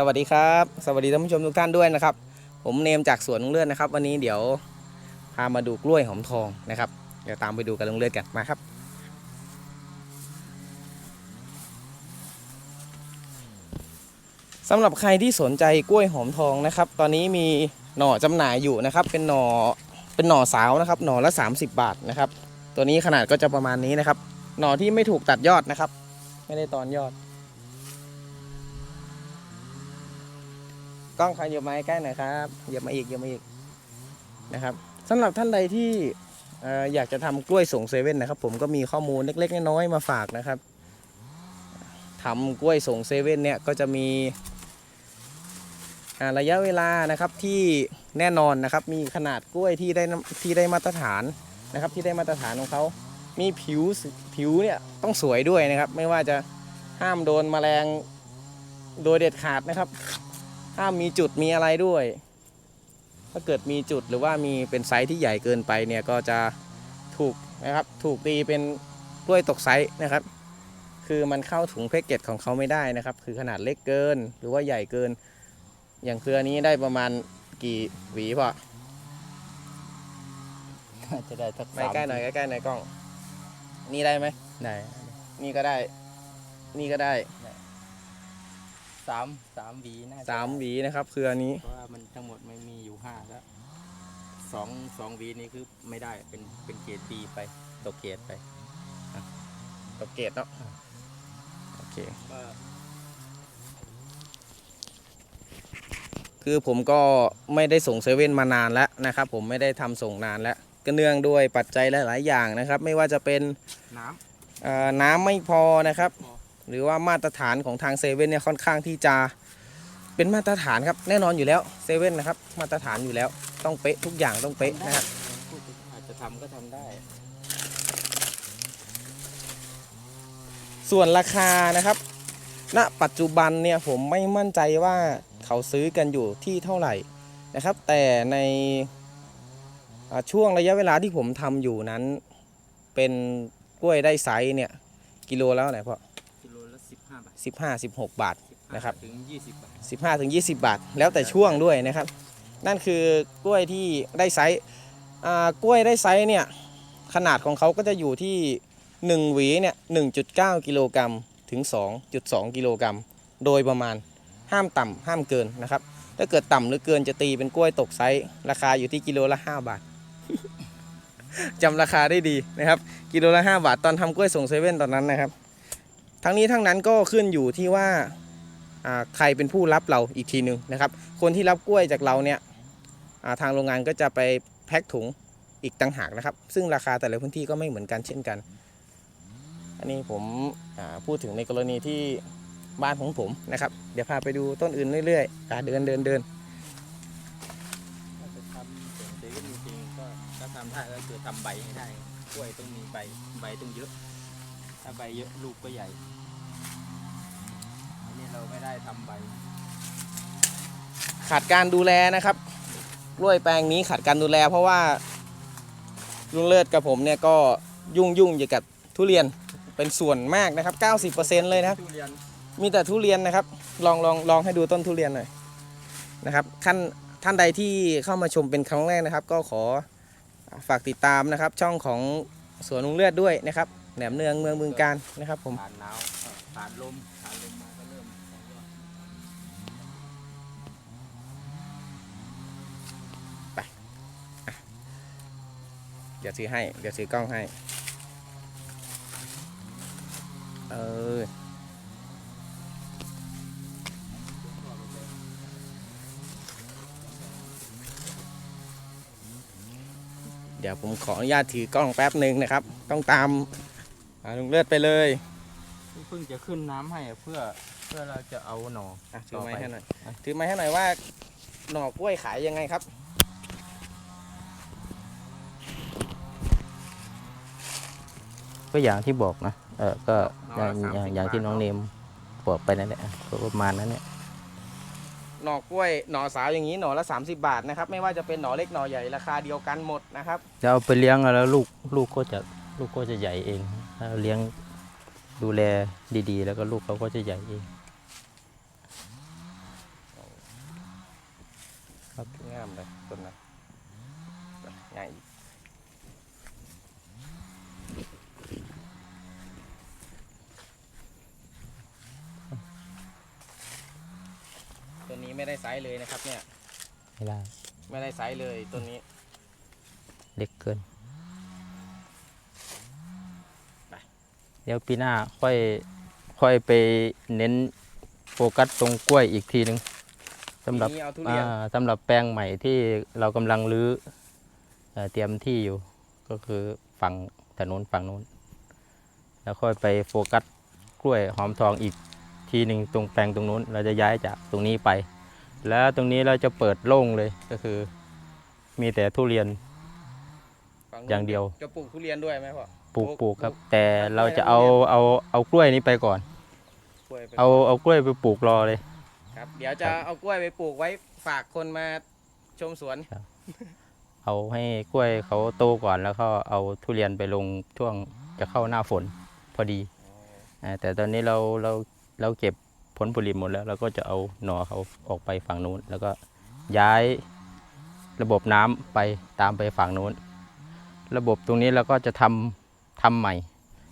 สวัสดีครับ สวัสดีท่านผู้ชมทุกท่านด้วยนะครับ ผมเนมจากสวนลุงเลือดนะครับ วันนี้เดี๋ยวพามาดูกล้วยหอมทองนะครับ เดี๋ยวตามไปดูกันลุงเลือดกันมาครับสำหรับใครที่สนใจกล้วยหอมทองนะครับ ตอนนี้มีหน่อจำหน่ายอยู่นะครับ เป็นหน่อเป็นหน่อสาวนะครับ หน่อละ 30 บาทนะครับ ตัวนี้ขนาดก็จะประมาณนี้นะครับ หน่อที่ไม่ถูกตัดยอดนะครับ ไม่ได้ตอนยอด กล้องใครเหยียบมาใกล้หน่อยครับเหยียบมาอีกเหยียบมาอีกนะครับสำหรับท่านใดที่อยากจะทำกล้วยส่งเซเว่นนะครับ ผมก็มีข้อมูลเล็กๆน้อยๆมาฝากนะครับทำกล้วยส่งเซเว่นเนี่ยก็จะมีระยะเวลานะครับที่แน่นอนนะครับ มีขนาดกล้วยที่ได้ที่ได้มาตรฐานนะครับ ที่ได้มาตรฐานของเขามีผิวผิวเนี่ยต้องสวยด้วยนะครับ ไม่ว่าจะห้ามโดนแมลงโดยเด็ดขาดนะครับ ห้ามมีจุดมีอะไรด้วย ถ้าเกิดมีจุดหรือว่ามีเป็นไซส์ที่ใหญ่เกินไปเนี่ยก็จะถูกนะครับถูกตีเป็นกล้วยตกไซส์นะครับ คือมันเข้าถุงแพ็กเกจของเขาไม่ได้นะครับ คือขนาดเล็กเกินหรือว่าใหญ่เกิน อย่างเครือนี้ได้ประมาณกี่หวีพอจะได้สักไม่ใกล้หน่อยใกล้ๆหน่อยกล้อง นี่ได้ไหมได้ นี่ก็ได้ นี่ก็ได้ สามสามหวีน่าจะสามหวีนะครับเครือนี้เพราะว่ามันทั้งหมดไม่มีอยู่ห้าแล้วสองสองหวีนี่คือไม่ได้เป็นเป็นเกรดบีไปตกเกรดไปตกเกตเนาะโอเค ก็คือผมก็ไม่ได้ส่งเซเว่นมานานแล้วนะครับ ผมไม่ได้ทำส่งนานแล้วก็เนื่องด้วยปัจจัยหลาย ๆ อย่างนะครับ ไม่ว่าจะเป็นน้เอ่อน้ำไม่พอนะครับ พอ หรือว่ามาตรฐานของทางเซเว่นเนี่ยค่อนข้างที่จะเป็นมาตรฐานครับ แน่นอนอยู่แล้วเซเว่นนะครับ มาตรฐานอยู่แล้ว ต้องเป๊ะทุกอย่างต้องเป๊ะนะครับอาจจะทำก็ทำได้ ส่วนราคานะครับ ณ ปัจจุบันเนี่ยผมไม่มั่นใจว่าเขาซื้อกันอยู่ที่เท่าไหร่นะครับ แต่ในช่วงระยะเวลาที่ผมทำอยู่นั้น เป็นกล้วยได้ไซส์เนี่ย กิโลแล้วไหนพ่อ สิบห้าสิบหกบาทนะครับถึง20บาท15ถึงสิบาท แล้วแต่ช่วงด้วยนะครับ นั่นคือกล้วยที่ได้ไซส์กล้วยได้ไซส์เนี่ยขนาดของเขาก็จะอยู่ที่ 1 หวีเนี่ย1.9กิโลกรัมถึง 2.2 กิโลกรัมโดยประมาณห้ามต่ำห้ามเกินนะครับ ถ้าเกิดต่ำหรือเกินจะตีเป็นกล้วยตกไซส์ราคาอยู่ที่กิโลละ 5 บาท จำราคาได้ดีนะครับ กิโลละ 5 บาทตอนทำกล้วยส่งเซเว่นตอนนั้นนะครับ ทั้งนี้ทั้งนั้นก็ขึ้นอยู่ที่ว่าใครเป็นผู้รับเราอีกทีหนึ่งนะครับ คนที่รับกล้วยจากเราเนี่ยทางโรงงานก็จะไปแพ็คถุงอีกต่างหากนะครับ ซึ่งราคาแต่ละพื้นที่ก็ไม่เหมือนกันเช่นกัน อันนี้ผมพูดถึงในกรณีที่บ้านของผมนะครับ เดี๋ยวพาไปดูต้นอื่นเรื่อยๆเดินเดินเดินถ้าจะทำส่งเซเว่นจริงๆก็ถ้าทำได้ก็คือทำใบให้ได้กล้วยต้องมีใบใบต้องเยอะ ถ้าใบเยอะลูกก็ใหญ่ อันนี้เราไม่ได้ทำใบ ขาดการดูแลนะครับกล้วยแปลงนี้ขาดการดูแล เพราะว่าลุงเลิศกับผมเนี่ยก็ยุ่งยุ่งอยู่กับทุเรียนเป็นส่วนมากนะครับ 90%เลยนะครับ ทุเรียนมีแต่ทุเรียนนะครับ ลองลองลองให้ดูต้นทุเรียนหน่อยนะครับท่านท่านใดที่เข้ามาชมเป็นครั้งแรกนะครับ ก็ขอฝากติดตามนะครับ ช่องของสวนลุงเลือดด้วยนะครับ แหนมเนืองเมืองบึงการนะครับผมผ่านหนาวผ่านลมผ่านลมมาก็เริ่มแตกยอดเดี๋ยวซื้อให้ เดี๋ยวซื้อกล้องให้ เออเดี๋ยวผมขออนุญาตถือกล้องแป๊บหนึ่งนะครับ ต้องตาม อ่าลุงเลือดไปเลยเพิ่งจะขึ้นน้ำให้เพื่อเพื่อเราจะเอาหน่ออะถือไม้ให้หน่อยอะถือไม้ให้หน่อยว่าหน่อกล้วยขายยังไงครับ ก็อย่างที่บอกนะเออก็อย่างอย่างอย่างที่น้องเนมบอกไปนั่นแหละก็ประมาณนั้นเนี่ยหน่อกล้วยหน่อสาวอย่างนี้หน่อละ 30 บาทนะครับ ไม่ว่าจะเป็นหน่อเล็กหน่อใหญ่ราคาเดียวกันหมดนะครับจะเอาไปเลี้ยงแล้วลูกลูกก็จะลูกก็จะใหญ่เอง ถ้าเราเลี้ยงดูแลดีๆ แล้วก็ลูกเขาก็จะใหญ่เองครับงามเลยต้นนั้นใหญ่อีกต้นนี้ไม่ได้ไซส์เลยนะครับเนี่ย ไม่ได้ไม่ได้ไซส์เลยต้นนี้ เล็กเกิน ไป เดี๋ยวปีหน้าค่อยค่อยไปเน้นโฟกัสตรงกล้วยอีกทีหนึ่งสำหรับปีนี้เอาทุเรียน อ่าสำหรับแปลงใหม่ที่เรากำลังรื้อเอ่อเตรียมที่อยู่ก็คือฝั่งถนนฝั่งนู้น แล้วค่อยไปโฟกัสกล้วยหอมทองอีกทีหนึ่งตรงแปลงตรงนู้น เราจะย้ายจากตรงนี้ไป แล้วตรงนี้เราจะเปิดโล่งเลยก็คือมีแต่ทุเรียน ฝั่นู้นอย่างเดียว จะปลูกทุเรียนด้วยไหมพ่อป ลูกปลูกครับปลูกแต่เราจะเอาเอาเอากล้วยนี้ไปก่อน กล้วยไปเอาเอากล้วยไปปลูกรอเลย ครับ เดี๋ยวจะเอากล้วยไปปลูกไว้ฝากคนมาชมสวน เอาให้กล้วยเขาโตก่อนแล้วก็เอาทุเรียนไปลงช่วงจะเข้าหน้าฝนพอดีอ่าแต่ตอนนี้เราเราเราเก็บผลผลิตหมดแล้วเราก็จะเอาหน่อเขาออกไปฝั่งนู้น แล้วก็ย้ายระบบน้ำไปตามไปฝั่งนู้น ระบบตรงนี้เราก็จะทำ ทำใหม่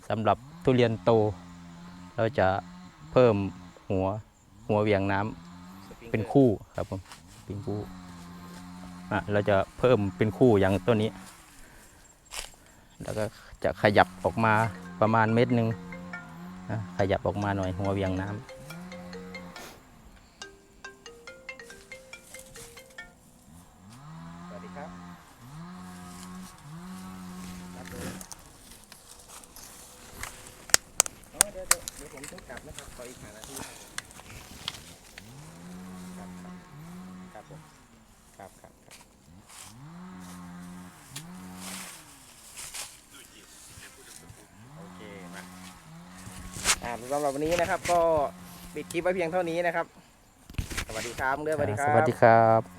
สำหรับทุเรียนโต เราจะเพิ่มหัวหัวเวียงน้ำเป็นคู่ครับผมเป็นคู่อะเราจะเพิ่มเป็นคู่อย่างต้นนี้ แล้วก็จะขยับออกมาประมาณเม็ดหนึ่งนะขยับออกมาหน่อยหัวเวียงน้ำ สำหรับวันนี้นะครับ ก็ปิดคลิปไว้เพียงเท่านี้นะครับ สวัสดีครับเด้อสวัสดีครัสบ วัสดีครับ